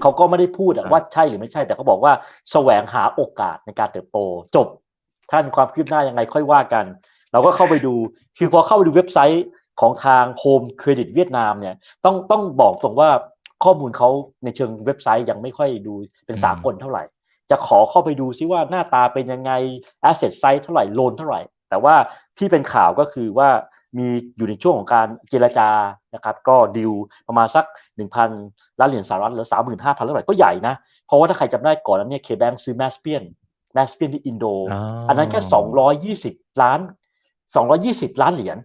เขาก็ไม่ได้พูดอะว่าใช่หรือไม่ใช่ แต่เขาบอกว่าแสวงหาโอกาสในการเติบโต จบถ้ามีความคืบหน้ายังไงค่อยว่ากัน เราก็เข้าไปดูคือพอเข้าไปดูเว็บไซต์ของทางโฮมเครดิตเวียดนามเนี่ยต้องต้องบอกตรงว่าข้อมูลเขาในเชิงเว็บไซต์ยังไม่ค่อยดูเป็นสากลเท่าไหร่ จะขอเข้าไปดูซิว่าหน้าตาเป็นยังไง asset size เท่าไหร่โลนเท่าไหร่ แต่ว่าที่เป็นข่าวก็คือว่า มีอยู่ในช่วงของการเจรจานะครับ ก็ดิวประมาณสัก 1,000 ล้านเหรียญสหรัฐหรือ 35,000ล้านบาทก็ใหญ่นะ เพราะว่าถ้าใครจำได้ก่อนนั้นเนี่ยเคแบงซื้อแมสเปียนแมสเปียนที่อินโด อันนั้นแค่ 220 ล้าน 220 ล้านเหรียญ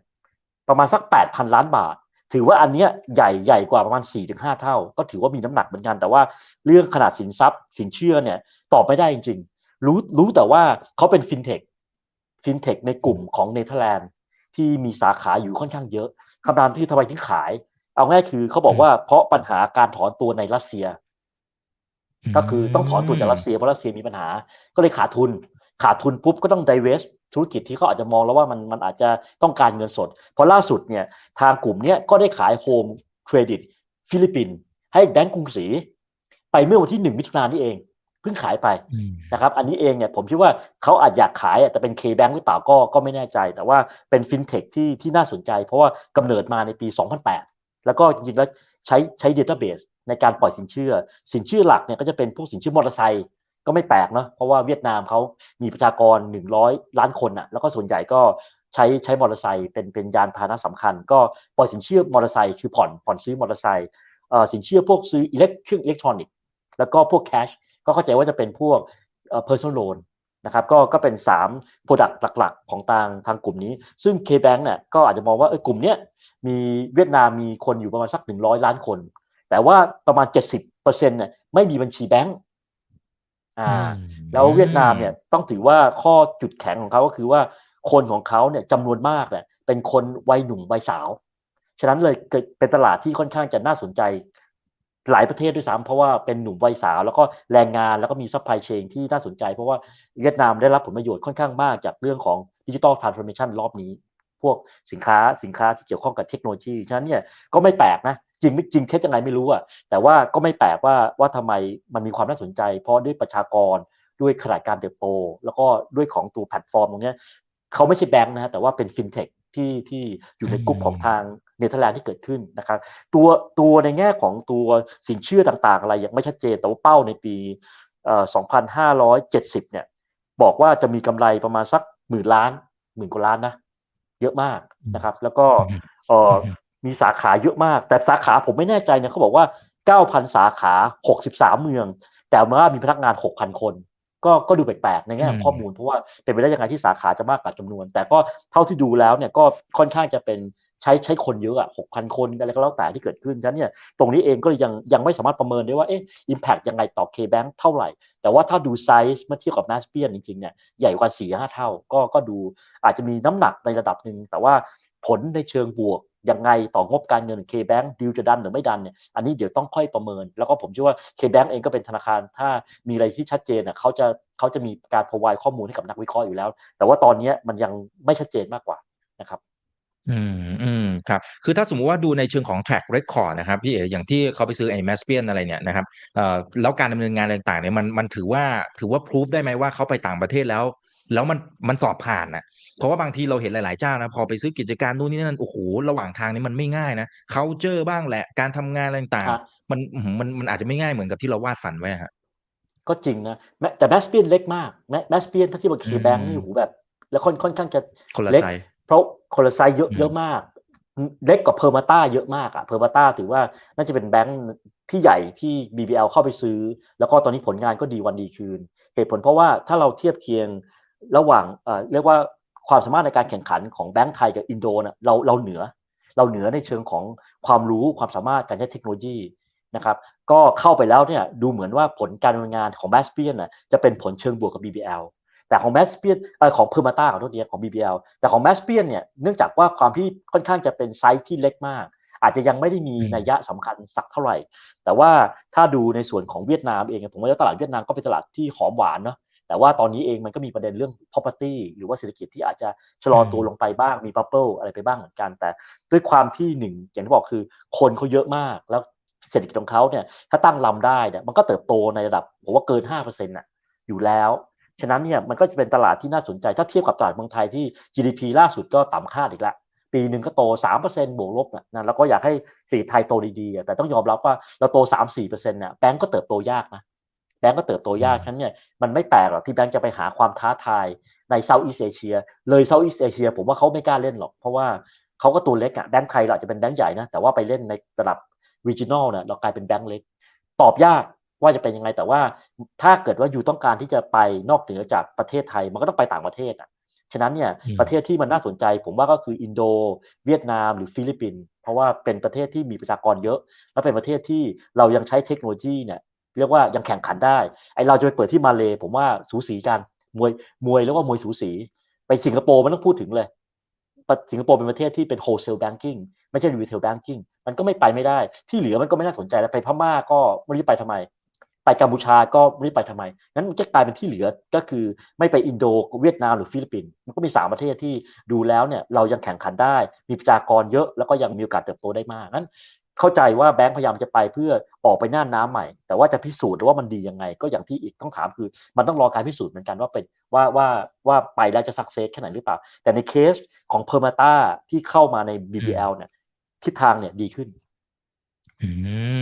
ประมาณสัก 8,000 ล้านบาท ถือว่าอันเนี้ยใหญ่ใหญ่กว่าประมาณ 4-5 เท่า ก็ถือว่ามีน้ำหนักเหมือนกัน แต่ว่าเรื่องขนาดสินทรัพย์ สินเชื่อเนี่ยตอบไม่ได้จริง ๆ รู้รู้แต่ว่าเขาเป็นฟินเทคฟินเทคในกลุ่มของเนเธอร์แลนด์ ที่มีสาขาอยู่ค่อนข้างเยอะคำถามที่ทำไมถึงขาย เอาง่ายคือเขาบอกว่าเพราะปัญหาการถอนตัวในรัสเซีย ก็คือต้องถอนตัวจากรัสเซียเพราะรัสเซียมีปัญหา ก็เลยขาดทุน ขาดทุนปุ๊บก็ต้อง divest ธุรกิจที่เขาอาจจะมองแล้วว่ามันมันอาจจะต้องการเงินสด เพราะล่าสุดเนี่ยทางกลุ่มเนี้ยก็ได้ขายโฮมเครดิตฟิลิปปินส์ให้แบงก์กรุงศรีไปเมื่อวันที่หนึ่งมิถุนายนนี่เองเพิ่งขายไปนะครับ อันนี้เองเนี่ยผมคิดว่าเขาอาจอยากขายแต่เป็น K-Bank หรือเปล่าก็ก็ไม่แน่ใจ แต่ว่าเป็นฟินเทคที่ที่น่าสนใจ เพราะว่ากำเนิดมาในปี 2008 แล้วก็จริงๆแล้วใช้ใช้เดต้าเบสในการปล่อยสินเชื่อ สินเชื่อหลักเนี่ยก็จะเป็นพวกสินเชื่อมอเตอร์ไซค์ก็ไม่แปลกเนาะเพราะว่าเวียดนามเขามีประชากร 100 ล้านคนอะ่ะแล้วก็ส่วนใหญ่ก็ใช้ใช้มอเตอร์ไซค์เป็นเป็นยานพาหนะสำคัญ ก็ปล่อยสินเชื่อมอเตอร์ไซค์คือผ่อนผ่อนซื้อมอเตอร์ไซค์เอ่อสินเชื่อพวกซื้ออิเล็กเครื่องอิเล็กทรอนิกส์แล้วก็พวกแคช ก็เข้าใจว่าจะเป็นพวกเอ่อ personal loan นะครับก็ก็เป็น 3 Product หลักๆ ของทางทางกลุ่มนี้ ซึ่ง K-Bank เนี่ยก็อาจจะมองว่าเออกลุ่มเนี้ยมีเวียดนามมีคนอยู่ประมาณสัก 100 ล้านคน แต่ว่าประมาณ 70%เนี่ยไม่มีบัญชีแบงก์อ่าแล้วเวียดนามเนี่ยต้องถือว่าข้อจุดแข็งของเขาก็คือว่าคนของเขาเนี่ยจำนวนมากเนี่ยเป็นคนวัยหนุ่มวัยสาว ฉะนั้นเลยเกิดเป็นตลาดที่ค่อนข้างจะน่าสนใจ หลายประเทศด้วยซ้ำเพราะว่าเป็นหนุ่มวัยสาว แล้วก็แรงงานแล้วก็มีซัพพลายเชนที่น่าสนใจ เพราะว่าเวียดนามได้รับผลประโยชน์ค่อนข้างมากจากเรื่องของดิจิ t a ลทรานส์ฟอร์เมชันรอบนี้ พวกสินค้าสินค้าที่เกี่ยวข้องกับเทคโนโลยี ฉะนั้นเนี่ยก็ไม่แปลกนะจริงไม่จริงเท็จยังไงไม่รู้อะแต่ว่าก็ไม่แปลกว่าว่าทำไมมันมีความน่าสนใจ เพราะด้วยประชากรด้วยขนาดการเติบโต แล้วก็ด้วยของตัวแพลตฟอร์มตรงนี้เขาไม่ใช่แบงค์นะฮะแต่ว่าเป็นฟินเทคที่ที่อยู่ในกลุ่มของทาง เนเธอร์แลนด์ที่เกิดขึ้นนะครับตัวตัวในแง่ของตัวสินเชื่อต่างๆ อะไรยังไม่ชัดเจนแต่ว่าเป้าในปีเอ่อ2570 เนี่ย บอกว่าจะมีกำไรประมาณสักหมื่นล้านหมื่นกว่าล้านนะ เยอะมากนะครับ แล้วก็เอ่อมีสาขาเยอะมาก แต่สาขาผมไม่แน่ใจเนี่ยเขาบอกว่า 9,000 สาขา 63 เมือง แต่ว่ามีพนักงาน 6,000 คน ก็ก็ดูแปลกๆ ในแง่ของข้อมูล เพราะว่าเป็นไปได้ยังไงที่สาขาจะมากกว่าจำนวน แต่ก็เท่าที่ดูแล้วเนี่ยก็ค่อนข้างจะเป็น ใช้ใช้คนเยอะอะหกพันคนอะไรก็แล้วแต่ที่เกิดขึ้นฉะนั้นเนี่ยตรงนี้เองก็ยังยังไม่สามารถประเมินได้ว่าเอ๊ะอิมแพกยังไงต่อ K-Bank เท่าไหร่ แต่ว่าถ้าดูไซส์เมื่อเทียบกับ m a s p i a n จริงๆเนี่ยใหญ่กว่า4 5เท่า ก็ก็ดูอาจจะมีน้ำหนักในระดับหนึ่งแต่ว่าผลในเชิงบวกยังไงต่องบการเงิน K-Bank ดิวจะดันหรือไม่ดันเนี่ยอันนี้เดี๋ยวต้องค่อยประเมิน แล้วก็ผมเชื่อว่า K-Bank เองก็เป็นธนาคาร ถ้ามีอะไรที่ชัดเจนอะเขาจะเขาจะมีการพรอไวข้อมูลให้กับนักวิเคราะห์อยู่แล้ว แต่ว่าตอนนี้มันยังไม่ชัดเจนมากกว่า อืมอืมครับ คือถ้าสมมุติว่าดูในเชิงของ track record นะครับพี่เอ๋อย่างที่เขาไปซื้อไอ้ Maspian อะไรเนี่ยนะครับเอ่อแล้วการดำเนินงานต่างๆเนี่ยมันมันถือว่าถือว่า proof ได้ไหมว่าเขาไปต่างประเทศแล้ว แล้วมันมันสอบผ่านนะเพราะว่าบางทีเราเห็นหลายๆเจ้านะพอไปซื้อกิจการนู่นนี่นั่นโอ้โหระหว่างทางนี้มันไม่ง่ายนะ culture บ้างแหละการทำงานอะไรต่างครับ ๆ มันอื้อหือมันมันอาจจะไม่ง่ายเหมือนกับที่เราวาดฝันไว้อะฮะก็จริงนะแม้แต่แมสเปียนเล็กมากแมแมสเปียนถ้าเทียบกับเคแบงอืมนี่โอ้โหแบบ แล้วค่อนค่อนข้างจะคนละเล็กไซส์ เพราะคนละไซส์เยอะอืมเยอะมาก เล็กกว่าเพอร์มาต้าเยอะมากอะเพอร์มาต้าถือว่าน่าจะเป็นแบงค์ที่ใหญ่ที่ BBL เข้าไปซื้อ แล้วก็ตอนนี้ผลงานก็ดีวันดีคืน เหตุผลเพราะว่าถ้าเราเทียบเคียงระหว่างเอ่อเรียกว่าความสามารถในการแข่งขันของแบงค์ไทยกับอินโดน่ะเราเราเหนือ เราเหนือในเชิงของความรู้ความสามารถการใช้เทคโนโลยีนะครับก็เข้าไปแล้วเนี่ยดูเหมือนว่าผลการดำเนินงานของแมสเปียนน่ะจะเป็นผลเชิงบวกกับ BBL แต่ของแมสเปียนเอ่อของเพอร์มาต้าขอโทษทีของ BBL แต่ของแมสเปียนเนี่ยเนื่องจากว่าความที่ค่อนข้างจะเป็นไซส์ที่เล็กมาก อาจจะยังไม่ได้มีอืมนัยยะสำคัญสักเท่าไหร่ แต่ว่าถ้าดูในส่วนของเวียดนามเองผมว่าตลาดเวียดนามก็เป็นตลาดที่หอมหวานเนาะแต่ว่าตอนนี้เองมันก็มีประเด็นเรื่อง property หรือว่าเศรษฐกิจที่อาจจะชะลอตัวลงไปบ้างมี bubble อะไรไปบ้างเหมือนกัน แต่ด้วยความที่หนึ่งอย่างที่บอกคือคนเขาเยอะมากแล้วเศรษฐกิจของเขาเนี่ยถ้าตั้งลำได้เนี่ยมันก็เติบโตในระดับผมว่าเกินห้าเปอร์เซ็นต์่ะอยู่แล้ว ฉะนั้นเนี่ยมันก็จะเป็นตลาดที่น่าสนใจถ้าเทียบกับตลาดเมืองไทยที่ GDP ล่าสุดก็ต่ำคาดอีกแล้วปีหนึ่งก็โตสามเปอร์เซ็นต์บวกลบนะแล้วก็อยากให้เศรษฐกิจไทยโตดีๆแต่ต้องยอมรับว่าเราโตสามสี่เปอร์เซ็นต์เนี่ยแบงก์ก็เติบโตยากนะแบงก์ก็เติบโตยากฉะนั้นเนี่ยมันไม่แปลกหรอกที่แบงก์จะไปหาความท้าทายในเซาท์อีสเอเชีย เลยเซาท์อีสเอเชีย ผมว่าเขาไม่กล้าเล่นหรอก เพราะว่าเขาก็ตัวเล็กอะแบงก์ไทยเราอาจจะเป็นแบงก์ใหญ่นะแต่ว่าไปเล่นในระดับ regional เนี่ยเรากลายเป็นแบงก์เล็ก ตอบยาก ว่าจะเป็นยังไงแต่ว่าถ้าเกิดว่าอยู่ต้องการที่จะไปนอกเหนือจากประเทศไทยมันก็ต้องไปต่างประเทศอะฉะนั้นเนี่ยประเทศที่มันน่าสนใจ ผมว่าก็คืออินโด เวียดนามหรือฟิลิปปินส์เพราะว่าเป็นประเทศที่มีประชากรเยอะ และเป็นประเทศที่เรายังใช้เทคโนโลยีเนี่ยเรียกว่ายังแข่งขันได้ไอเราจะไปเปิดที่มาเลผมว่าสูสีกันมวยมวยแล้วว่ามวยสูสี ไปสิงคโปร์มันต้องพูดถึงเลยสิงคโปร์เป็นประเทศที่เป็นโฮเซลแบงกิ้งไม่ใช่รีเทลแบงกิ้งมันก็ไม่ไปไม่ได้ที่เหลือมันก็ไม่น่าสนใจแล้วไปพม่าก็ไม่รู้ไปทำไม ไปกัมพูชาก็ไม่ไปทำไมนั้นมันจะกลายเป็นที่เหลือก็คือ ไม่ไปอินโดเวียดนามหรือฟิลิปปินส์มันก็มีสามประเทศที่ดูแล้วเนี่ยเรายังแข่งขันได้ มีประชากรเยอะแล้วก็ยังมีโอกาสเติบโตได้มากนั้นเข้าใจว่าแบงค์พยายามจะไปเพื่อออกไปหน้าน้ำใหม่ แต่ว่าจะพิสูจน์ว่ามันดียังไง ก็อย่างที่อีกต้องถามคือ มันต้องรอการพิสูจน์เหมือนกันว่าเป็นว่าว่าว่าไปแล้วจะสักเซสแค่ไหนหรือเปล่า แต่ในเคสของเพอร์มาตาที่เข้ามาใน BBL เนี่ยทิศทางเนี่ยดีขึ้น อื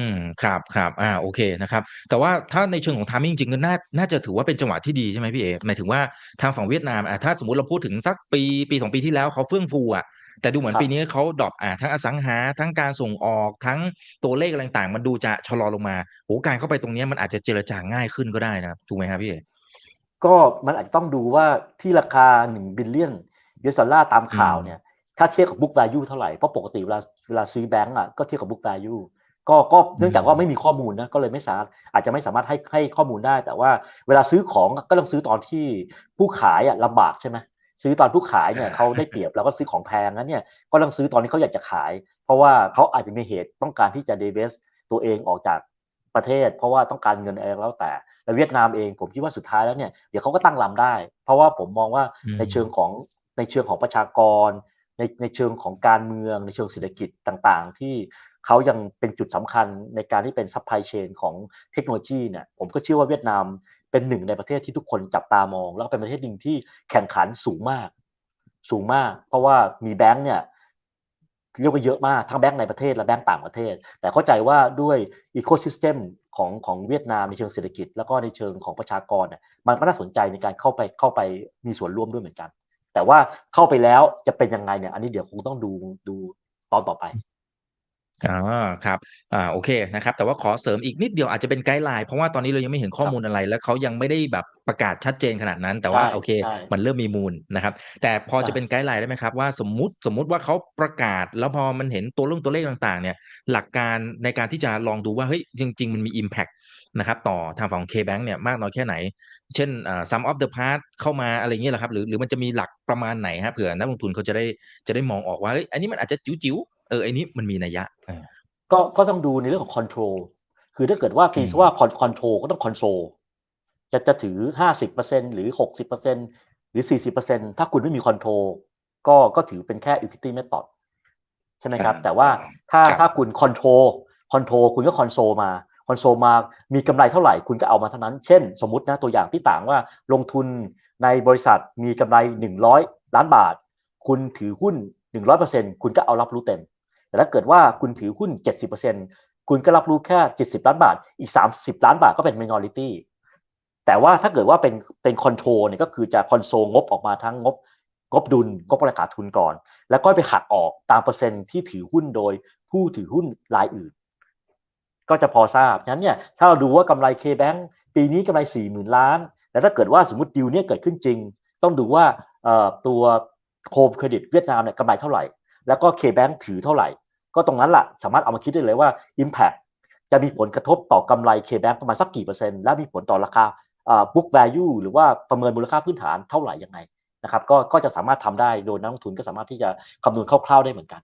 มครับครับอ่าโอเคนะครับ แต่ว่าถ้าในเชิงของ timing จริงๆก็น่าน่าจะถือว่าเป็นจังหวะที่ดีใช่ไหมพี่เอหมายถึงว่าทางฝั่งเวียดนามอ่าถ้าสมมติเราพูดถึงสักปีปีสองปีที่แล้วเขาเฟื่องฟูอะแต่ดูเหมือนปีนี้เขาดรอปอ่าทั้งอสังหาทั้งการส่งออกทั้งตัวเลขอะไรต่างๆ มันดูจะชะลอลงมาโหการเข้าไปตรงนี้มันอาจจะเจรจาง่ายขึ้นก็ได้นะถูกไหมครับพี่เอก็มันอาจจะต้องดูว่าที่ราคาหนึ่งบิลเลียนยูเอสดอลลาร์ตามข่าวเนี่ยถ้าเทียบกับ book value เท่าไหร่ เพราะปกติเวลาเวลาซื้อแบงก์อะก็เทียบกับ book value ก็ก็เนื่องจากว่าไม่มีข้อมูลนะก็เลยไม่สามารถอาจจะไม่สามารถให้ให้ข้อมูลได้ แต่ว่าเวลาซื้อของก็ต้องซื้อตอนที่ผู้ขายอะลำบากใช่ไหมซื้อตอนผู้ขายเนี่ยเขาได้เปรียบแล้วก็ซื้อของแพงนั้นเนี่ยก็ต้องซื้อตอนที่เขาอยากจะขาย เพราะว่าเขาอาจจะมีเหตุต้องการที่จะเดเวสตัวเองออกจากประเทศ เพราะว่าต้องการเงินอะไรแล้วแต่แล้วเวียดนามเองผมคิดว่าสุดท้ายแล้วเนี่ยเดี๋ยวเขาก็ตั้งลำได้ เพราะว่าผมมองว่าในเชิงของในเชิงของประชากร ในในเชิงของการเมืองในเชิงเศรษฐกิจต่างๆ ที่ เขายังเป็นจุดสำคัญในการที่เป็นซัพพลายเชนของเทคโนโลยีเนี่ยผมก็เชื่อว่าเวียดนามเป็นหนึ่งในประเทศที่ทุกคนจับตามอง แล้วเป็นประเทศหนึ่งที่แข่งขันสูงมาก สูงมาก เพราะว่ามีแบงค์เนี่ยเรียกว่าเยอะมากทั้งแบงค์ในประเทศและแบงค์ต่างประเทศ แต่เข้าใจว่าด้วยอีโคซิสเต็มของของเวียดนามในเชิงเศรษฐกิจ แล้วก็ในเชิงของประชากรเนี่ยมันก็น่าสนใจในการเข้าไปเข้าไปมีส่วนร่วมด้วยเหมือนกัน แต่ว่าเข้าไปแล้วจะเป็นยังไงเนี่ยอันนี้เดี๋ยวคงต้องดูดูตอนต่อไป อ๋อครับอ่าโอเคนะครับแต่ว่าขอเสริมอีกนิดเดียวอาจจะเป็นไกด์ไลน์เพราะว่าตอนนี้เรายังไม่เห็นข้อมูลอะไร และเขายังไม่ได้แบบประกาศชัดเจนขนาดนั้น แต่ว่าใช่โอเค ใช่มันเริ่มมีมูลนะครับ แต่พอใช่ จะเป็นไกด์ไลน์ได้ไหมครับว่าสมมุติสมมุติว่าเขาประกาศ แล้วพอมันเห็นตัวเรื่องตัวเลขต่างๆ เนี่ย หลักการในการที่จะลองดูว่าเฮ้ยจริง ๆ มันมี Impact นะครับต่อทางฝั่งของ K-Bank เนี่ยมากน้อยแค่ไหน เช่นอ่า sum of the part เข้ามาอะไรอย่างเงี้ยเหรอครับหรือหรือมันจะมีหลักประมาณไหนฮะเผื่อนักลงทุนเขาจะได้จะได้มองออกว่าเฮ้ยอันนี้มันอาจจะจิ๋วๆ เอออันนี้มันมีนัยยะเออก็ก็ต้องดูในเรื่องของคอนโทรลคือถ้าเกิดว่าตีอืมซะว่าคอนคอนโทรลก็ต้องคอนโทรลจะจะถือห้าสิบเปอร์เซ็นหรือหกสิบเปอร์เซ็นหรือสี่สิบเปอร์เซ็นถ้าคุณไม่มีคอนโทรลก็ก็ถือเป็นแค่ equity method ใช่ไหมครับอ่าแต่ว่าถ้าครับถ้าคุณคอนโทรลคอนโทรลคุณก็คอนโซลมาคอนโซลมามีกำไรเท่าไหร่คุณก็เอามาเท่านั้น เช่น สมมตินะตัวอย่างที่ต่างว่าลงทุนในบริษัทมีกำไรหนึ่งร้อยล้านบาท คุณถือหุ้นหนึ่งร้อยเปอร์เซ็นคุณก็เอารับรู้เต็ม แต่ถ้าเกิดว่าคุณถือหุ้น 70%คุณก็รับรู้แค่ 70 ล้านบาท อีก 30 ล้านบาทก็เป็น minority แต่ว่าถ้าเกิดว่าเป็นเป็นคอนโทรลเนี่ยก็คือจะคอนโซลงบออกมาทั้งงบงบดุลงบประกาศทุนก่อน แล้วก็ไปหักออกตามเปอร์เซ็นต์ที่ถือหุ้นโดยผู้ถือหุ้นรายอื่น ก็จะพอทราบฉะนั้นเนี่ยถ้าเราดูว่ากำไร K-Bank ปีนี้กำไร 40,000 ล้าน แต่ถ้าเกิดว่าสมมติดีลเนี่ยเกิดขึ้นจริง ต้องดูว่าตัวโฮมเครดิตเวียดนามเนี่ยกำไรเท่าไหร่ แล้วก็ K-Bank ถือเท่าไหร่ ก็ตรงนั้นแหละสามารถเอามาคิดได้เลยว่า Impact จะมีผลกระทบต่อกำไร K-Bank ประมาณสักกี่เปอร์เซ็นต์และมีผลต่อราคาเอ่อ book value หรือว่าประเมินมูลค่าพื้นฐานเท่าไหร่ยังไงนะครับก็ก็จะสามารถทำได้โดยนักลงทุนก็สามารถที่จะคำนวณคร่าวๆได้เหมือนกัน